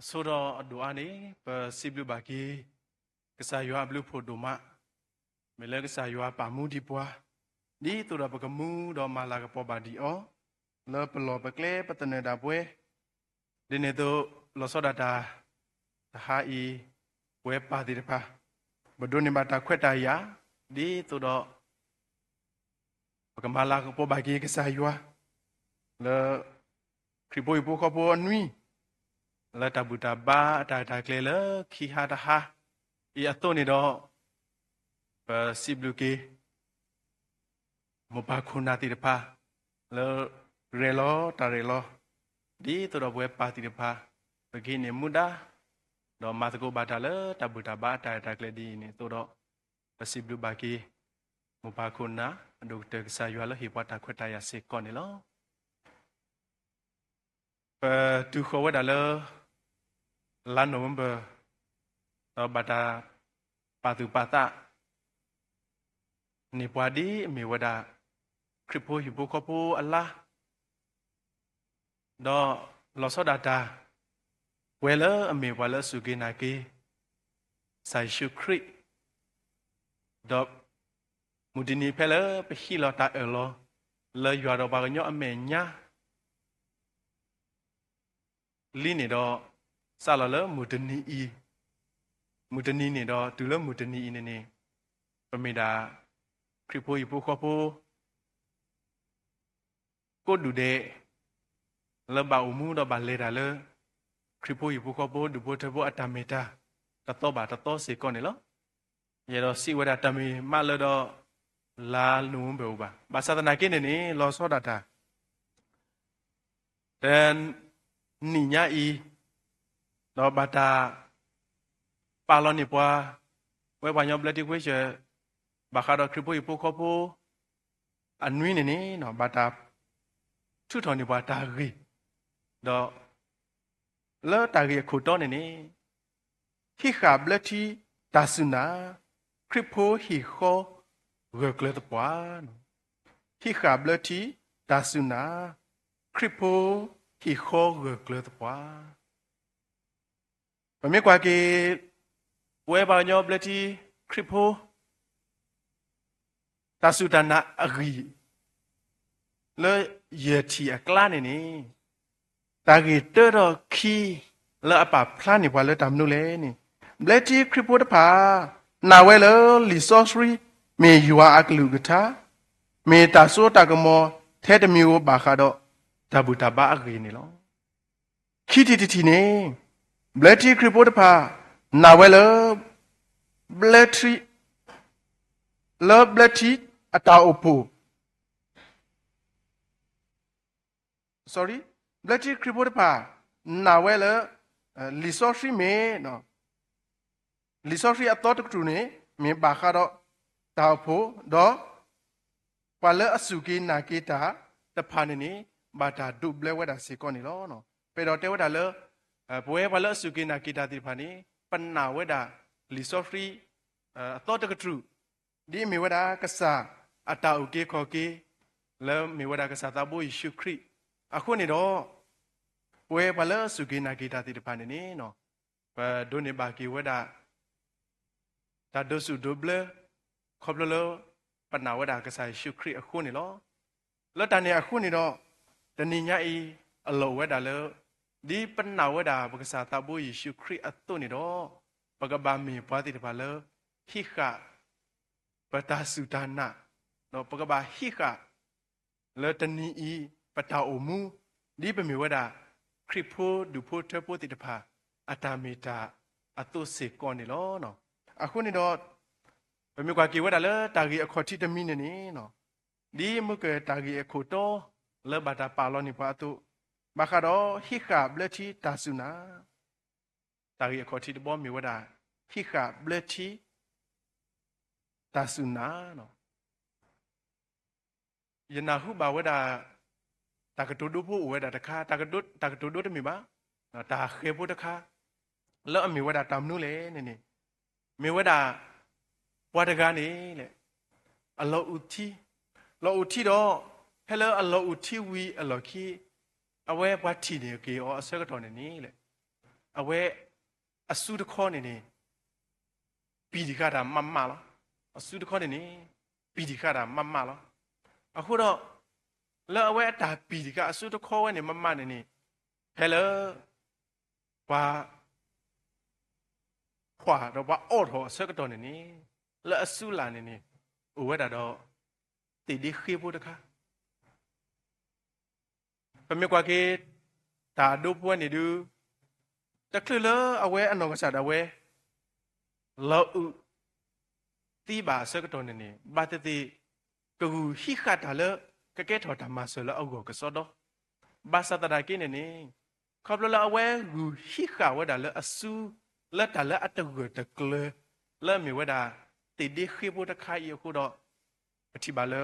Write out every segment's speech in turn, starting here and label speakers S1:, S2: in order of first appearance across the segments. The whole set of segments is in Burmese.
S1: အဆိုတော့အဒူအာနေပစီဘလူဘာကီကစားရွာဘလူဖို့ဒိုမမေလကစားရွာပါမူဒီပွားဒီတူတော့ပကမူတော့မာလာကပေါ်ပါဒီအောလောပလောပကလေပတနေတာပွဲဒီနေတော့လောစောဒတာတဟာဤပွဲပါဒီတပါဘဒုန်နေမတာခွက်တာယာဒီတူတော့ပကမာလာကပေါ်ပါကီကစားရွာလောခရီပိုယပိုခပေါ် အနွီ la ta bu ta ba ta ta kle le khi ha ta ha i a to ni do pa si blu ke mo ba khu na ti de pa le re lo ta re lo di to do bwe pa ti de pa ba ki ni mu da do ma ta ko ba ta le ta bu ta ba ta ta kle di ni to do pa si blu ba ke mo ba khu na do te sa ywa le hi pa ta khwa ta ya se ko ni lo pa tu kho wa da le la November တော့ဘာတာပါတူပါတာနေပွားဒီမေဝဒခရစ်ပိုဟိပိုကပိုအလာတော့လောစောဒတာဝဲလအမေဝါလစုကေနာကေဆိုင်ရှုခရစ်တော့မူဒီနီဖဲလပဟီလောတာအလောလေရွာတော့ဘာညောအမေညာလီနေတော့ ဆာလလမူတနီဤမူတနီနေတော့သူလမူတနီဤနေနေပမေတာခရိပိုဤပိုခောပိုကိုဒူတဲ့လဘအမှုတော့ဘာလေတာလေခရိပိုဤပိုခောပိုဒူပိုတဘောအတမေတာတတော့ပါတတော့စေကောနေလောရေတော့စီဝဒတမေမလတော့လာလုံဘေဘာဘာသာတနာကိနေနေလောစောဒတာတန်နိညာဤ တော့ဘာတာပါလောနေပွားဝဲဘာညောဘလက်တိခွေချေဘာခါတော့ခရပိုပိုခေါပိုအနွေးနေနေနော်ဘာတာထုထော်နေပွားတာရီတော့လောတာရီခုတော့နေနေခိခါဘလက်တီတာဆုနာခရပိုဟီခောရကလက်ပွားနော်ခိခါဘလက်တီတာဆုနာခရပိုဟီခောရကလက်ပွား ပမေကွာကေဝဲပါညောပလက်တီခရစ်ဖိုတဆုတနာအဂီလေယေတီအကလာနေနေတာဂီတရခီလေအပဖလာနေဘွာလေတမ်နုလေနေ ပလက်တီခရစ်ဖိုတဖာနာဝဲလေလီဆော့စရီမေယူအာအကလူကတာမေတာဆိုတာကမောထဲတမျိုးဘာခါတော့တဘူတဘာအဂီနေလောခီတီတီတီနေ Bletty crippled pa. Nawela Bletty Love Bletty ata opo. Sorry, Bletty crippled pa. Nawela lisoshi me no. Lisoshi atot kru ne me baka do ta opo do. Pala asuki nakita the panini bata double weda sikoni lo no. Pero te weda lo ဘွဲဘလစုကိနာကိတာတိဖာနေပနာဝဒလီဆိုဖရီအတော့တကထရဒီမေဝဒကဆာအတာဥကေခောကေလဲမေဝဒကဆာတဘိုယေရှုခရစ်အခုနေတော့ဘွဲဘလစုကိနာကိတာတိဖာနေနေနော်ဘဒိုနေဘာကိဝဒတာဒိုစုဒိုဘလခေါပလလပနာဝဒကဆာယေရှုခရစ်အခုနေလောလတ်တန်နေအခုနေတော့တဏိညာဤအလောဝဒလော ဒီပနာဝဒဘကစာတဘိုယေရှုခရစ်အတုနေတော့ဘကဘာမီပွားတိတပါလဟိခပတာစုဒါနာနော်ဘကဘာဟိခလတနီဤပတာအိုမူဒီပမီဝဒခရစ်ဖိုဒူဖိုထပိုတိတပါအတာမီတာအတုစေကောနေလောနော်အခုနေတော့ဘမီကွာကေဝဒလတာဂီအခေါ်တိတမီနေနေနော်ဒီမကတာဂီအခေါ်တော့လဘတာပါလောနေပါအတု မခါတော့ဟိခဘလက်တီတာဆုနာတာရီအခေါ်တီတဘောမြေဝဒဟိခဘလက်တီတာဆုနာနော်ယနာဟုဘဝဒတာကတုဒုဖို့ဝဒတခါတာကတုတာကတုဒုတမီပါနော်တာခေဖို့တခါလောအမီဝဒတမ်နုလေနေနေမေဝဒဘွားတကားနေလေအလောဥတီလောဥတီတော့ဟဲလောအလောဥတီဝီအလောခီ အဝဲဘတ်တီနေကေအောအစကတော်နေနီလေအဝဲအစုတခေါနေနေပြီးဒီခါတာမမလားအစုတခေါနေနေပြီးဒီခါတာမမလားအခုတော့လောအဝဲအတာပြီးဒီကအစုတခေါဝဲနေမမနေနေဟဲလိုဘာခွာတော့ဘာအော်တော့ဆက်ကတော့နေနေလောအစုလာနေနေဥဝဲတာတော့တည်ဒီခေဖို့တခါ ပမေကွာကေတာဒုပွနေဒူတကလအဝဲအနော်ကစားတဝဲလောဥတီပါစကတော့နေနေဘာတတိကူဟိခတာလကကဲထော်တမဆလအောက်ကိုကစောတော့ဘာစတရာကိနေနေခပ်လလအဝဲဂူဟိခဝဒါလအဆူလက်တလအတကူတကလလဲမီဝဒါတိဒီခိဘုတခိုင်ယခုတော့ပတိပါလ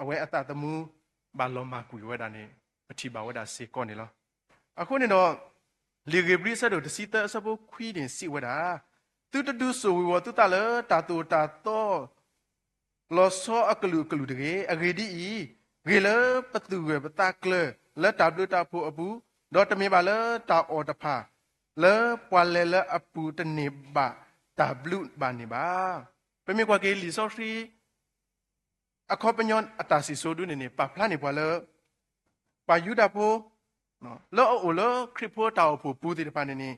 S1: အဝဲအတတမှုဘာလောမကူဝဒါနေ ပတိပါဝဒါစေကောနေလောအခုနေတော့လီဂေဘရီဆတ်တို့တစီတအစပုခွီးတင်စီဝဒါသူတတူဆိုဝတူတလတာတူတာတော့လောစောအကလူကလူတကေအဂေဒီဤဂေလပတူဝပတကလလက်တဘလတာဖို့အပူတော့တမေပါလတာအော်တဖာလေပွာလေလအပူတနေပါတဘလူဘာနေပါပမေကွာကေလီစောရှိအခေါပညွန်အတာစီဆိုဒုနေနေပါဖလာနေပွာလ ပါယူဒဖို့နော်လောအိုလောခရစ်ဖို့တောက်ဖို့ပူတိတပါနေနေ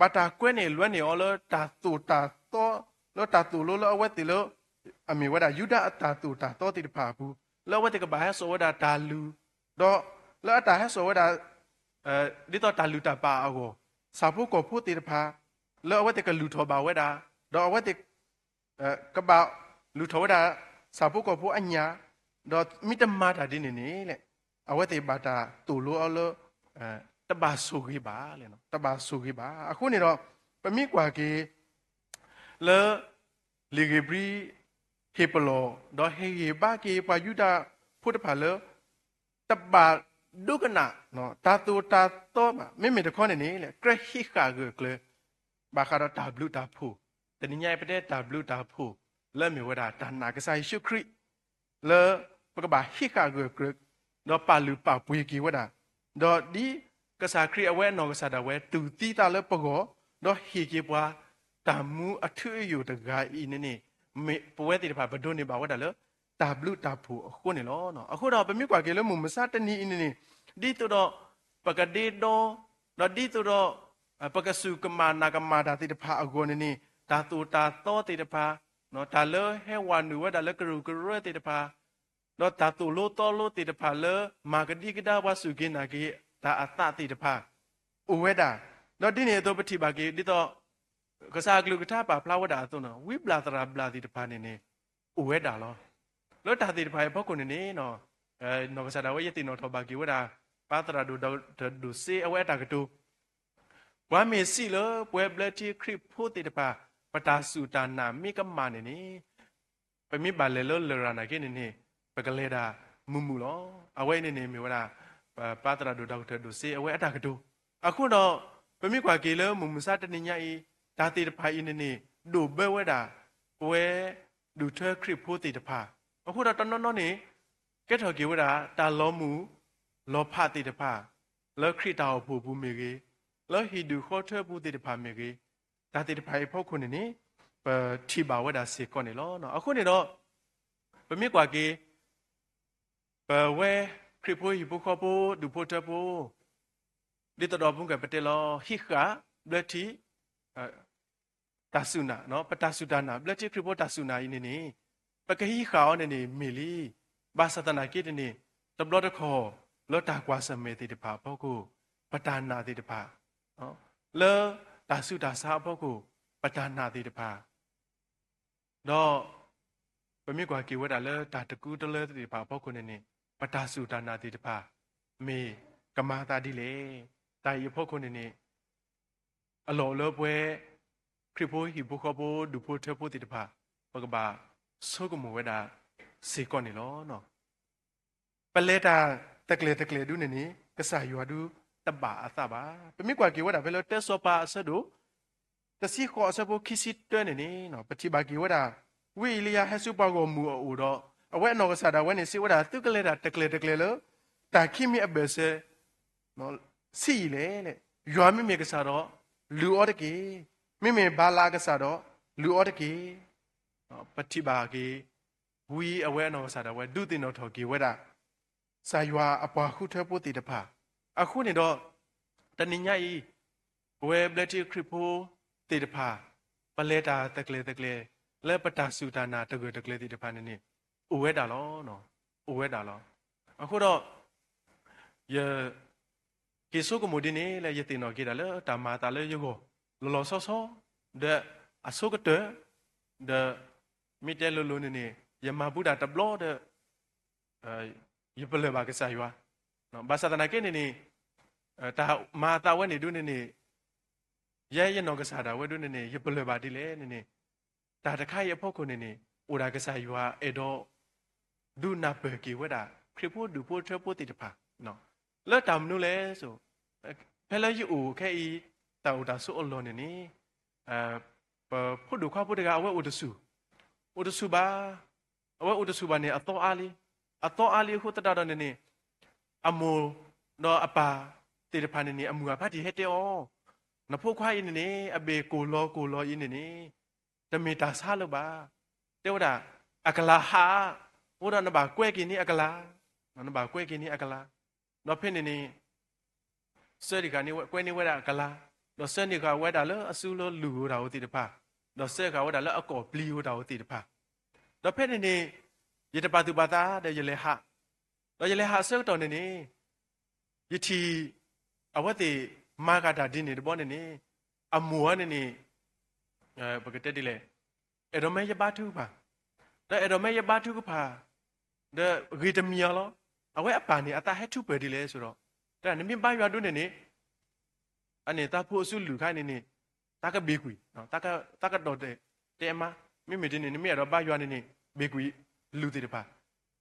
S1: ဘာတာကွဲနေလွဲ့နေအော်လောတာတူတာတော့လောတာတူလောလောအဝဲတီလောအမေဝဒယူဒအတာတူတာတော့တိတပါဘူးလောဝဲတကဘာဟဆိုဝဒတာလူတော့လောအတာဟဆိုဝဒအဲဒီတော့တာလူတာပါအောစာဖို့ကိုဖို့တိတပါလောဝဲတကလူထောပါဝဲတာတော့ဝဲတအဲကဘာလူထောဝဒစာဖို့ကိုဖို့အညာတော့မိတမတာဒီနေနေလေ အဝဲတေဘာတာတူလောအလောအဲတဘာဆူကြီးပါလေနော်တဘာဆူကြီးပါအခုနေတော့ပမိကွာကေလေလီဂီဘရီဟေပလောတော့ဟေဟေဘာကေပါယူတာဖုတ်တဖာလေတဘာဒုကနာနော်တာတူတာတော့မိမိတခေါနေနေလေကရဟိခါကကလေဘာခါတော့တာဘလူတာဖူတနည်းညပတဲ့တာဘလူတာဖူလဲမြေဝဒတာနာကဆိုင်ရှုခရိလေပကဘာဟိခါကက တော့ပါလူပါပွေကီဝဒတော့ဒီကစားခရိအဝဲနော်ကစားတာဝဲတူတီတာလဲပကောတော့ဟေကေပွားတာမူအထွေယူတကာဤနေနေမေပွဲတိတဖာဘဒုန်နေပါဝဒလဲတာဘလူတာဖူအခုနေလောနော်အခုတော့ပမိကွာကေလဲမမစတနီနေနေဒီတော့ပကဒေတော့တော့ဒီတော့ပကစုကမာနာကမာတာတိတဖာအကောနေနေတာတူတာတော့တိတဖာနော်ဒါလဲဟဲဝါနူဝဒါလဲကရူကရတိတဖာ တော့တာတူလို့တော့လို့တိတဖာလဲမာကတိကဒါဝဆုကိနာကေဒါအတတိတဖာဥဝဲတာတော့ဒီနေတော့ပတိပါကေဒီတော့ကစားကလူကထပါဖလာဝဒါအသွနော်ဝိပလာတရာပလာတိတဖာနေနေဥဝဲတာလောလောတာတိတဖာဘောကုနေနေနော်အဲနော်ကစားတာဝဲယတိနော်ထောပါကေဝဒါပါတရာဒူဒူစေအဝဲတာကတူဝမ်းမေစီလောပွဲဘလက်တီခရစ်ဖို့တိတဖာပတာစုတာနာမိကမာနေနေပမိပါလေလောလရနာကေနေနေ ပကလေတာမူမူလောအဝဲနေနေမြေဝဒါပါတရာဒူဒေါက်တာဒူစေအဝဲအတာကတူအခုတော့ပမိကွာကေလောမူမစတနေညာဤဒါတိတဖာဤနေနေဒူဘဲဝဲတာပွဲဒူထခရစ်ဖို့တိတဖာအခုတော့တနော်နော်နေကဲထော်ကေဝဒါတာလောမူလောဖတိတဖာလောခရစ်တာဖို့ဘူးမေကေလောဟီဒူခေါ်ထဘူးတိတဖာမေကေဒါတိတဖာဖို့ခုနေနေပတိပါဝဒါစေကောနေလောနော်အခုနေတော့ပမိကွာကေ ပဝဲခရစ်ဖို့ဟီဖို့ခေါ်ဖို့ဒူဖို့ထဖို့ဒီတော်ဘုံကပတေလောဟိခာဘလတိတာဆုနာနော်ပတာဆုဒနာဘလတိခရစ်ဖို့တာဆုနာဤနေနေပကဟိခါအောနေနေမီလီဘာသတနာကိတနေတဘလတခေါ်လောတာကွာစမေတိတဖာဘောကိုပတာနာတိတဖာနော်လောတာဆုတာစာဘောကိုပတာနာတိတဖာတော့ပမိကွာကေဝဒါလောတာတကူတလဲတိတဖာဘောကိုနေနေ ပတာဆုတာနာတိတဖာမေကမာတာဒီလေတာယဖို့ကိုနေနေအလောလောပွဲခရဖိုဟီဘုခဘဒူဖို့ထဖို့တိတဖာဘကဘာဆောကမဝဒါစေကောနေလောနော်ပလက်တာတကလေတကလေဒုနေနေကဆာယွာဒုတဘာအသဘာပမိကွာကေဝဒါဘယ်လိုတက်ဆောပါအဆဒုတစီခေါ်အဆဘခိစစ်တွဲနေနေနော်ပတိဘာကေဝဒါဝီလီယာဟဆုပါကိုမူအိုတော့ အဝဲနော်ကဆာဒါဝဲနေစီဝဒါတုကလေတာတကလေတကလေလောတာခိမီအဘဆေနော်စီလေလေယွာမိမေကဆာတော့လူအော်တကေမိမေဘာလာကစားတော့လူအော်တကေပတိပါကေဝီအဝဲနော်စားတော့ဝဲဒုတင်တော်ထော်ကေဝဲတာစာယွာအပွားခုထဲပို့တည်တဖာအခုနေတော့တနိညာဤဝဲဘလက်တီခရစ်ဖိုတည်တဖာပလဲတာတကလေတကလေလဲပတာစုတာနာတကွတကလေတည်တဖာနေနေ ဥဝဲတာလောနော်ဥဝဲတာလောအခုတော့ယကေဆုကမိုဒီနေလဲယတင်တော်ကေတာလဲတာမာတာလဲယကိုလောလောဆောဆောတဲ့အဆုကတဲ့ဒမိတဲလိုလိုနေနေယမဗုဒ္ဓတဘလောတဲ့အဲယပလေဘာကစားရွာနော်ဘာသာတနာကေနေနေအဲတာမာတာဝဲနေဒုနေနေရဲရနောကစားတာဝဲဒုနေနေယပလေဘာဒီလေနေနေတာတခါရဖို့ခုနေနေအိုဒါကစားရွာအဲ့တော့ ဒုနာပေကေဝဲတာခရဖို့ဒူဖို့ထဖို့တိတဖာနော်လက်တမ်နုလဲဆိုဖဲလဲယူခဲဤတောက်တာဆိုအလုံးနေနေအဲဖို့ဒူခွာဖို့တကအဝဲဥဒစုဥဒစုပါအဝဲဥဒစုပါနေအတော်အားလီအတော်အားလီခုတတတော်နေနေအမူတော့အပါတိတဖာနေနေအမူအဖတ်ဒီဟဲ့တေအောနဖို့ခွားနေနေအဘေကိုလောကိုလောရင်းနေနေတမီတာစားလို့ပါတေဝဒအကလာဟာ ဘုရားနဘာကွဲကင်းနေအကလာနဘာကွဲကင်းနေအကလာတော့ဖိနေနေစေဒီကနေကွဲနေဝဲတာအကလာတော့စနေကဝဲတာလဲအဆူလို့လူဟိုတာဟိုတိတဖာတော့ဆက်ကဝဲတာလဲအကောပလီဟိုတာဟိုတိတဖာတော့ဖိနေနေယတပါသူပါတာတဲ့ရလေဟာတော့ရလေဟာဆက်တော်နေနေယတီအဝတ်တိမာကတာဒီနေတဘောနေနေအမူကနေနေအဲဘကတက်ဒီလေအဲ့တော့မဲရပါသူပါတဲ့အဲ့တော့မဲရပါသူကပါ တဲ့ဂီတမီယာလောအဝဲအပန်နေအတာဟက်ထုပဲဒီလေဆိုတော့တဲ့နမြင်ပါရွာတွနေနေအနေတာဖို့ဆုလူခိုင်းနေနေတာကဘေကွီနော်တာကတာကတော့တဲ့တဲမမိမိတင်းနေမိရတော့ပါရွာနေနေဘေကွီလူတေတပါ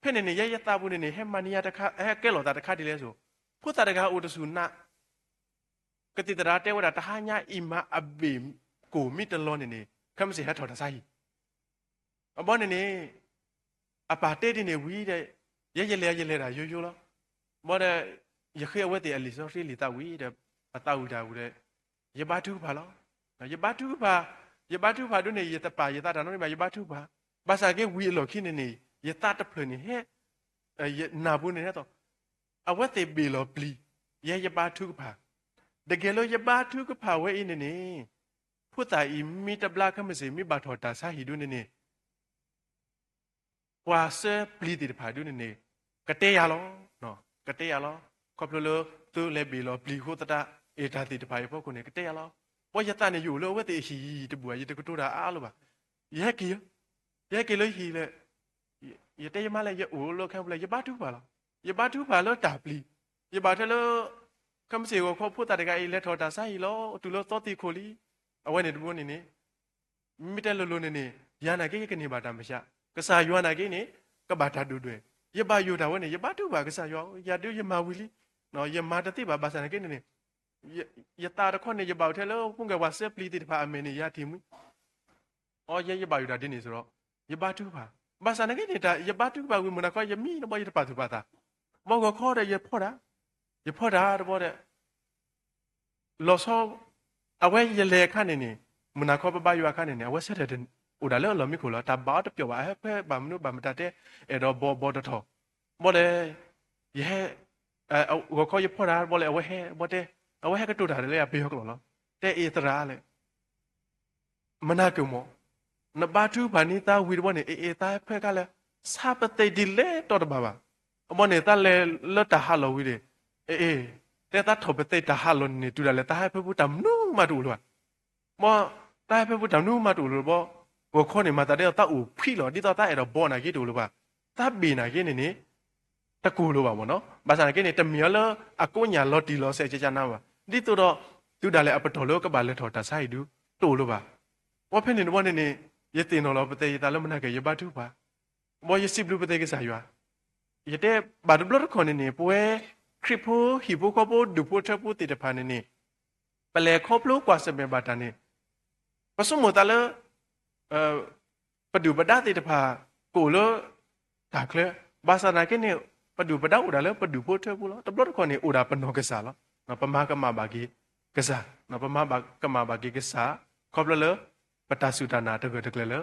S1: ဖဲ့နေနေရရတာဘူးနေနေဟဲမနီယာတခါအဲကဲလောတာတခါဒီလေဆိုဖို့တာတခါအိုတဆူနာကတိတရာတဲဝတာတဟာညာအီမာအဘေကိုမိတလောနေနေခမစီဟတ်ထော်တဆိုင်အဘောနေနေ အပါတဲတင်နေဝီးတဲ့ရရလဲရလဲတာရိုးရိုးလောဘောတဲ့ရခေဝဲတဲ့အလီစောရှိလီတာဝီးတဲ့အတောက်တာဝူတဲ့ရပါတူပါလောရပါတူပါရပါတူပါတို့နေရတပါရတာတော့နေမှာရပါတူပါဘာသာကေဝီလောခိနေနေရတာတဖလနေဟဲအဲနာဘူးနေတော့အဝတ်တေဘီလောပလီရရပါတူပါတကယ်လို့ရပါတူကပါဝဲအင်းနေဖုတာအီမီတဘလာခမစေမိဘာထောတာဆာဟီဒုနေနေ ပွာဆပလီတီတဖာဒုနေနေကတဲ့ရလောနော်ကတဲ့ရလောခေါပလိုသူလေဘီလောပလီခိုတတာအေတာတီတဖာရဖို့ကိုနေကတဲ့ရလောဘောယတနေယူလို့ဝဲတေဟီတဘူရတကတိုတာအားလို့ပါရဲကီရဲကီလို့ဟီလေရတဲ့မလဲရအိုလို့ခံပလဲရပါတူပါလားရပါတူပါလို့တာပလီရပါထလို့ကမစီကိုခေါ်ဖို့တာတကအေလက်ထောတာဆိုင်လောတူလို့သောတိခိုလီအဝဲနေတဘုန်းနေနေမိတဲလိုလိုနေနေယာနာကေကနေပါတာမရှာ ကစားယွာနာကေနေကဘာတာတူတွေရပါယူတာဝဲနေရပါတူပါကစားယွာရတူရမဝီလီနော်ရမတတိပါပါစနာကေနေနေရတာတခွနေရပါထဲလို့ပုန်ကဝါဆက်ပလီတိတဖာအမေနေရတီမူအော်ရရပါယူတာဒီနေဆိုတော့ရပါတူပါဘာစနာကေနေတာရပါတူပါဝီမနာခွယမီတော့ရပါတူပါတာမောကခေါ်တယ်ရဖော်တာရဖော်တာတော့တဲ့လောဆောအဝဲရလေခနဲ့နေမနာခောပပယွာခနဲ့နေအဝဲဆက်တဲ့ อุดาเลอลมิโคลตาบาตเปียวว่าเพ่บามนุบามตาเตเอดอบอบอตทอบ่เลยเยเออเอาก็ยพอดาบ่เลยเอาไว้ให้บ่เตเอาไว้ให้กระตุดาเลยอ่ะเปียวกลอลเตเอตราเลยมนากุมอนบาทูบานิตาวิรวะเนเอเอตาเพ่กะเลยซาปเตดิเลตอดบาบาอมเนตาเลลตาฮาโลวิเดเอเอเตตาทบเตตาฮาโลเนตุดาเลตาให้เพ่ผู้ตํานูมาดูลวะมอตาให้เพ่ผู้ตํานูมาดูลบ่ ကိုခေါနေမှာတတဲ့တအူဖိလို့ဒီတော့တအဲ့တော့ဘောနာကြီးတူလို့ပါတဘီနာကြီးနေနေတကူလို့ပါဗောနော်ဘာသာကိနေတမြောလအကုညာလော်တီလောဆဲချချနာပါဒီတူတော့သူဒါလည်းအပတော်လို့ကပါလက်ထော်တဆိုင်ဒူတူလို့ပါဝဖနေနဘနေနေယတင်တော်လောပတေယတလမနာကယဘတုပါဘောယစိဘလူပတေကစားရွာယတဲ့ဘာဒဘလခေါနေနေပွဲခရစ်ဖိုဟီဘိုကဘိုဒူပိုထပူတေတဖာနေနေပလေခေါပလိုကွာစမေဘာတနေပစမတလ အပဒုပဒတိတဖာကိုလောဒါကလေဘာသာနာကိနေပဒုပဒဥဒါလေပဒုဖို့ထဲဘူးလောတပလို့ခေါနေဥဒါပနောကစားလောနော်ပမကမဘာကြီးကစားနော်ပမဘာကမဘာကြီးကစားခေါပလလပတသုဒနာတကတကလေ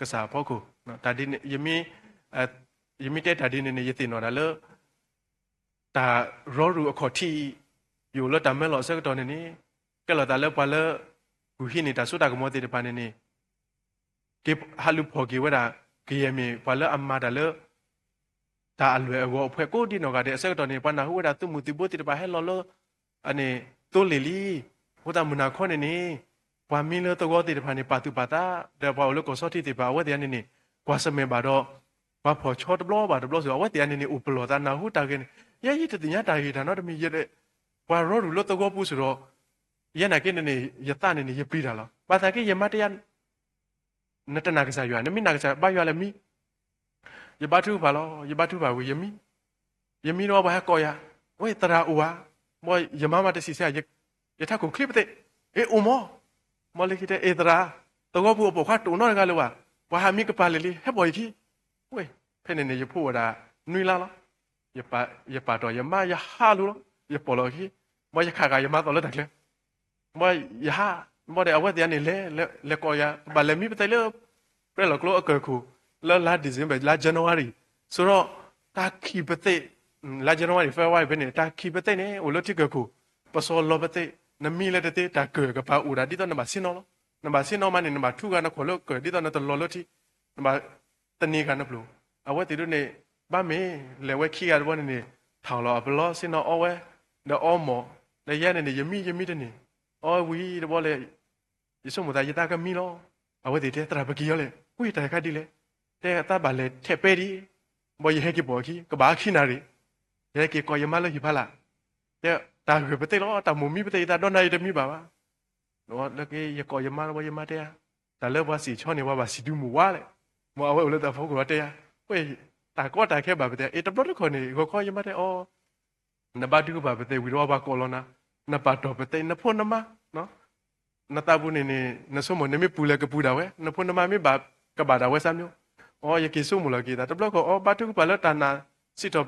S1: ကစားဖို့ကိုနော်ဒါဒီယမီအယမီတဲ့ဒါဒီနေနေရသိနော်ဒါလေဒါရောရူအခေါ်တီယူလတမဲလောဆက်တော်နေနေကလတာလေပါလေဘူဟိနေတာဆိုတာကမောတိတပါနေနေ ကေဟာလူဖော်ကေဝဒါကေယမီပလအမ္မာဒါလဒါအလွယ်အဝဖွဲ့ကိုဒီနော်ကတဲ့အဆက်တော်နေပနာဟူဝဒါသူမူတိဘိုတိတပါဟဲလောလောအနေတိုလီလီဟိုတာမနာခွနေနေဘွာမင်းလတော့တိတပါနေပါတူပါတာဒါဘောလကိုစောတိတိပါဝဲတဲ့နေနေကွာစမေပါတော့ဘာဖော်ချောတဘလောပါတဘလောဆိုဝဲတဲ့နေနေဥပလောတာနာဟူတာကနေရဲ့ရတဲ့ညတာရီဒါတော့တမီရတဲ့ဘွာရောရူလို့တော့ပူဆိုတော့ရနာကိနေနေယတနေနေရပြီးတာလားပါတာကိယမတရ နတနာကစားရွာနမိနာကစားဘာရွာလဲမိယဘထုဘာလောယဘထုဘာဝေယမိယမိတော့ဘာကောရဝဲတရာဥဝါမောယမမတစီဆရာယယထကိုခလစ်တဲ့အေအမောမောလကိတဲ့အေတရာတော့ဘူးပေါ်ခတ်တုံတော့ကလောဝါဘာဟာမိကပါလေလေဟဲ့ပေါ်ကြီးဝဲဖဲနေနေရဖို့ဝဒါနွေလာလားယပယပတော့ယမယဟာ လူလောယပေါ်လို့ကြီးမောယခါကယမတော့လက်တက်လေမောယဟာမောတဲ့အဝတ်တရနေလေလေကောရဘာလေမိပတဲ့လေပြလောကလောအကခုလာလာဒီဇင်ဘာလာဇန်နဝါရီဆိုတော့တာခီပတဲ့လာဇန်နဝါရီဖေဖော်ဝါရီပဲနေတာခီပတဲ့နေဟိုလိုတိကခုပစောလောပတဲ့နမီလက်တဲ့တာကေကပါဦးရာဒီတော့နမစင်နော်နမစင်နော်မနေနမထူကနခေါ်လို့ကေဒီတော့နတလောလို့တိနမတနေကနဘလို့အဝတ်တီတို့နေဘာမေလေဝဲခီရတော့နေထောင်လောဘလောစင်နော်အဝဲဒေအောမောလေရနေယမီယမီတနေအော်ဝီတော့လေ ယဆုမတာယတာကမီလောအဝတ်တီတဲ့တရာပကီရလေဝီတိုင်ခတ်ဒီလေတဲ့တာဘာလေထက်ပဲဒီဘောယဟဲကိဘောခီကဘာခိနာရီရဲကိကောယမလဟိဖလာတဲ့တာဂပတေလောတာမူမီပတေတာတော့နိုင်တမီပါပါတော့လကေယကောယမဘောယမတဲ့တာလောဘစီချောနေဘဘာစီဒူမူဝါလေမောအဝဲဦးလက်တာဖောကောတဲ့ဝေးတာကောတာခဲပါပတဲ့အေတပတော့ခေါနေကိုခေါ်ယမတဲ့အော်နဘတူပါပတဲ့ဝီရောဘာကောလောနာနပါတော့ပတဲ့နဖို့နမ နော်နတာဘူးနေနေနဆုမနေမပူလေကပူတာဝဲနဖို့နမမေဘာကဘာတာဝဲစမ်းမျိုးအော်ယကေဆုမလကေတာတပတော့ခေါ်အော်ဘတူပါလတနာစစ်တော့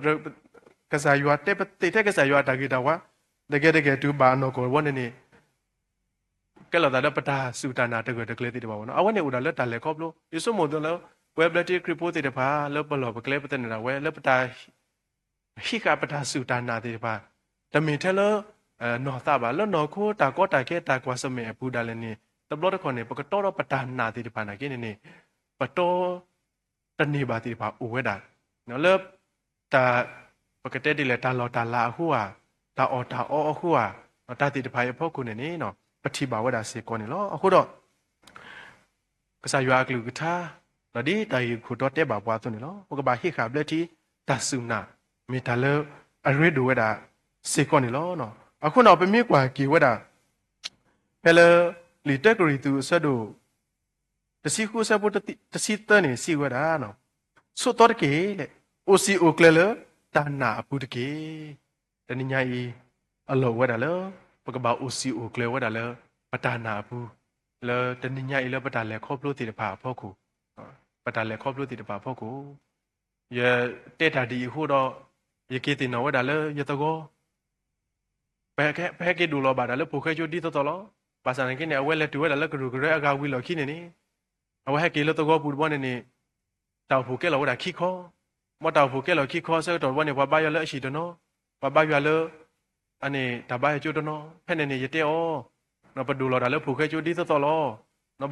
S1: ကစားရွာတဲ့တဲ့တဲ့ကစားရွာတာကေတာဝါတကယ်တကယ်တူပါနော်ကိုဝနေနေကဲလာတာပတာစူတနာတကယ်တကယ်တည်းပါဘောနော်အဝနေဦးတာလက်တာလေခေါပလို့ယေဆုမတော်လောဝဲဘလက်တီခရစ်ပိုတေတပါလောပလောပကလေပတနေတာဝဲလက်ပတာဟိကပတာစူတနာတေတပါတမင်ထဲလော အဲနော်တာပါလောနော်ခိုတာကောတာခဲတာကွာစမေဘူးဒါလည်းနေတဘလတခွန်နေပကတော်တော့ပတာနာတေတပါနာကိနေနေပတော်တနေပါတေတပါအိုဝဲတာနော်လောတာပကတဲ့ဒီလေတာလောတာလာဟူဟာတာအော်တာအော်အခုဟာတာတိတဖိုင်ဖို့ခုနေနေနော်ပတိပါဝဒစေကောနေလောအခုတော့ကစားရွာကလူကထားလဒီတိုင်ခုတော့တဲ့ပါပွားသွနေလောဟိုကဘာဟိခါဘလက်တီတဆုနာမီတလအရစ်ဒူဝဒစေကောနေလောနော် အခုတော့ပမြစ်ကွာကီဝဒဖဲလလီတက်ဂရီသူဆက်တို့တစီခုဆက်ဖို့တစီတနေစီဝဒနော်ဆိုတော့ကေလေ OCO ကလလတာနာဘူးတကေတနညာဤအလောဝဲတာလပကဘာ OCO ကလေဝဲတာလပတာနာဘူးလတနညာဤလပတာလေခေါပလို့တိတပါဖို့ခုပတာလေခေါပလို့တိတပါဖို့ခုယတေတာဒီဟိုတော့ယကေတင်နော်ဝဲတာလယတကော ဘဲခဲဘဲကေဒူလောပါတာလပိုခဲချိုဒီတော်တော်လောပါစံကိနေအဝဲလက်တူဝဲတာလကရူကရဲအကာဝီလောခိနေနေအဝဲဟဲကေလတကောပူဘောနေနေတောက်ဖို့ကဲလောဝဲတာခိခောမတောက်ဖို့ကဲလောခိခောဆဲတော်ဘောနေဘဘာရလက်ရှိတနော်ဘဘရွာလအနေတဘရကျွတ်နော်ဖက်နေနေရတဲ့ဩနော်ပဒူလော်ဒါလဖူခဲကျွတ်ဒီသောလောနော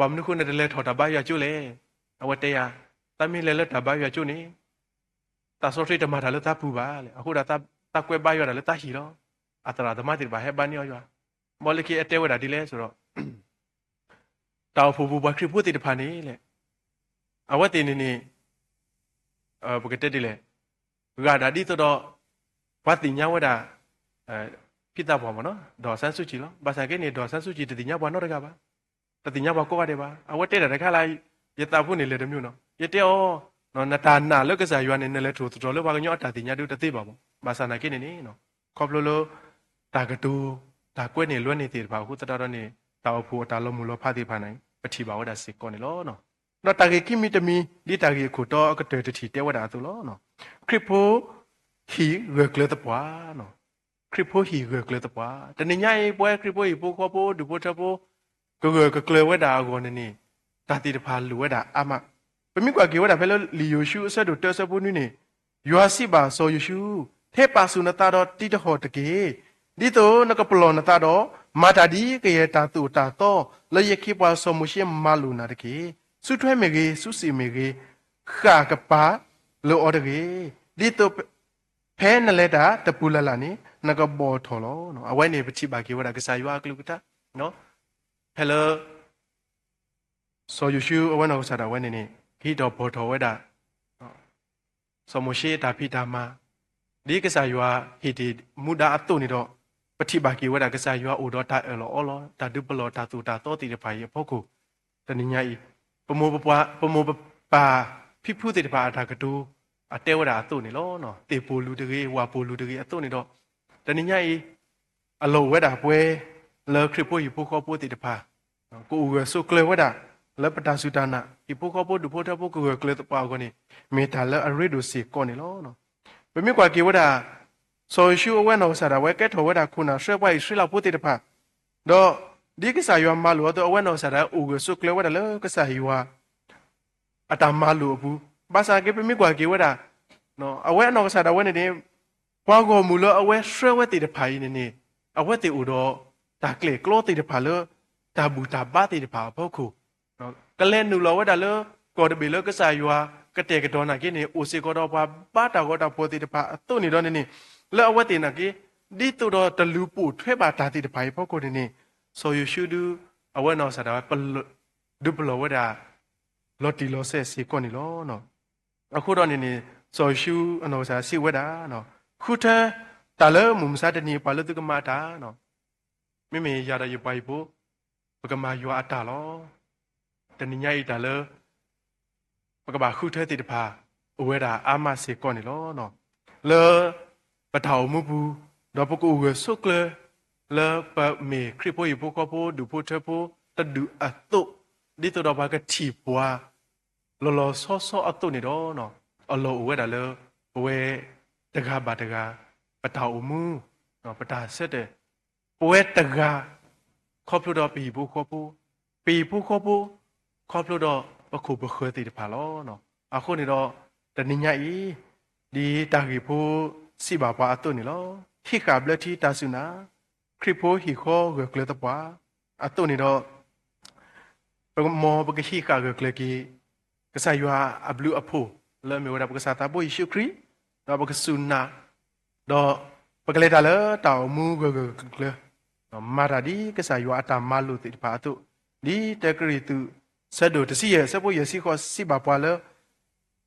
S1: ် ဘာမနုခုနဲ့တလဲထော်တဘရကျွတ်လေအဝတဲရတမီလဲလဲတဘရကျွတ်နေတဆောထိတမတာလဲတပူပါလေအခုဒါတတကွဲပါရတာလဲတဟီတော့အတရာဓမ္မတိဘာဟဲဘာနီရွာမော်လီကီအတဲဝဒါဒီလဲဆိုတော့တောက်ဖူဖူဘခရဖူတိတဖာနေလေအဝတ်တင်နေနေအဘကတက်ဒီလေဂါဒါဒီတော့ဘာတိညာဝဒအဲပိတာဘောမနော်ဒေါ်ဆန်းစုကြည်လောဘာသာကနေဒေါ်ဆန်းစုကြည်တတိညာဘောနော်တကပါတတိညာဘောကိုရတယ်ပါအဝတ်တဲ့တခါလိုက်ရတာဖို့နေလေတမျိုးနော်ရတဲ့ဩနော်နတာနာလောက်ကစားရွာနေနေလဲထိုးတော်လောဘာကညောတာတိညာတို့တသိပါဘောဘာသာနာကိနေနေနော်ခေါပလိုလို တာကတူတာကွဲ့နေလွတ်နေတဲ့ဘာခုတတော်တော့နေတာဖို့တာလုံးမလို့ဖားတိဖာနိုင်ပတိပါဝဒစစ်ကောနေလောနော်နော်တာကေကိမီတမီဒီတာကေခုတော့ကတဲ့တတိတဲဝဒါသူလောနော်ခရစ်ပိုဟီရကလတပွားနော်ခရစ်ဖိုဟီဂကလတပွားတနင်္ညရေပွဲခရစ်ဖိုဟီပိုခေါ်ပိုဒူပိုထပိုဂဂကကလဝဒါကောနေနေတာတိတဖာလူဝဒါအမပမိကွာကေဝဒါဖဲလို့လီယိုရှုအဆက်တို့တက်ဆပ်ဖို့နုနေယွာစီပါဆိုယရှုထေပါဆုနတာတော့တိတဟောတကေဒီတော့နကပလောန တာတော့မာတာဒီကေယတာတူတာတော့လယခိပွားဆိုမှုရှိမလူနာတကေဆုထွဲမေကေဆုစီမေကေခါကပါလောအော်တကေဒီတော့ဖဲနလက်တာတပူလလာနေနကဘောထော်လောနော်အဝဲနေပချိပါကေဝဒါကစားယွာကလူကတာနော်ဟဲလိုဆိုယရှုအဝဲနော်ဆာတာဝဲနေနေခီတော့ဘောထော်ဝဲတာစမရှိတာဖိတာမာဒီကစားယွာဟီတီမူဒါအတုနေတော့ ပတိပါကေဝဒါကစားယွာအိုတော့တာအလောအလောတာဒုပလောတာတူတာတော့တီတဖိုင်ဖို့ကိုတနညာဤပမောပပွားပမောပပါဖိဖုတေတပါအတာကတူအတဲဝဒါအတုနေလောနော်တေပိုလူတကေဝါပိုလူတကေအတုနေတော့တနညာဤအလောဝဲတာပွဲလောခရပိုဤပိုခေါ်ပိုတေတပါကိုဦးရဆုကလေဝဒါလပတာစုတနာဤပိုခေါ်ပိုဒုပိုတပိုကိုကလေတပါကိုနေမေတာလအရိဒိုစီကောနေလောနော်ပမိကွာကေဝဒါ ဆိုရှုအဝဲနော်ဆာတာဝဲကဲထော်ဝဲတာခုနာဆွဲပွိုင်ဆွေးလောက်ပိုတေတပါတော့ဒီကစားယောမလို့တော့အဝဲနော်ဆာတာဦးရဆုကလေဝဒါလောကစားယောအတမလို့ဘူးဘာသာကေပမိကွာကေဝဒါနော်အဝဲနော်ဆာတာဝဲနေတယ်ပွားကိုမူလို့အဝဲဆွဲဝဲတေတဖာကြီးနေနေအဝဲတေဦးတော့ဒါကလေကလောတေတဖာလို့တာဘူးတာပါတေတဖာဖို့ခုနော်ကလဲနူလောဝဒါလောကောတဘီလောကစားယောကတဲ့ကတော်နာကိနေအိုစီကောတော့ပါပါတာကောတာပိုတေတဖာအတုနေတော့နေနေ လောအဝဲတေနာကိဒီတူတော့တလူပူထွဲပါတာတေတဖာဖို့ကိုနေနေ so you should do အဝဲနော်ဆာတာပလဒုပလောဝဒါလော်တီလောဆက်စီကောနီလောနော်အခုတော့နေနေ so you အနော်ဆာစီဝဒါနော်ခုထတလမုံစားတနီပါလတုကမာတာနော်မိမေရတာရပိုက်ဖို့ပကမာယောအတာလောတနိညာဤတလပကဘာခုထတိတဖာအဝဲတာအာမစေကောနီလောနော်လေ ပထောင်မှုဘူးတော့ပကူဝဆုကလေ le pa me kripo ipo ko po du po te po ta du ato di to do ba ka ti bwa lo lo so so ato ni do no a lo we da le we ta ga ba ta ga pa ta u mu no pa ta set de we ta ga kho plo do pi po ko po pi po ko po kho plo do ba khu ba khwe ti de pa lo no a kho ni do ta ni nya i di ta gi po si ba pa ato ni lo hi ka ble ti ta su na ခရပိုဟီခောဂကလတပွားအတုန်တော့ပမောပကရှိကာဂကလကီကဆာယွာအဘလူအဖိုလဲမေဝဒပကဆာတာဘိုယေရှုခရစ်တော့ပကဆုနာတော့ပကလေတာလတောင်မူဂဂကလမာရာဒီကဆာယွာအတာမလူတိပါတုဒီတကရီတုဆက်ဒိုတစီရဆက်ဖို့ရစီခောစီပါပွားလ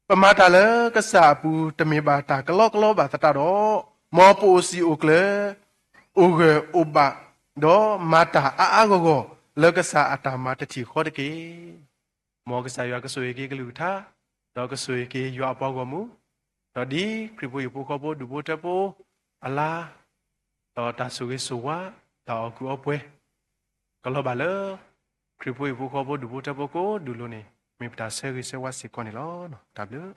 S1: ပမာတာလကဆာပူတမေပါတာကလောကလောပါတတာတော့မောပူစီအိုကလေ uge uba do mata a a go go lekasa atama tati khod ke mo ka sa ya ka sui ke glu tha do ka sui ke yo apo go mu do di kripo yu po ko po du po ta po ala do ta su ke su wa do ku opwe ka lo ba le kripo yu po ko po du po ta po ko du lo ni mi pta se ke se wa si ko ni lo no ta bleu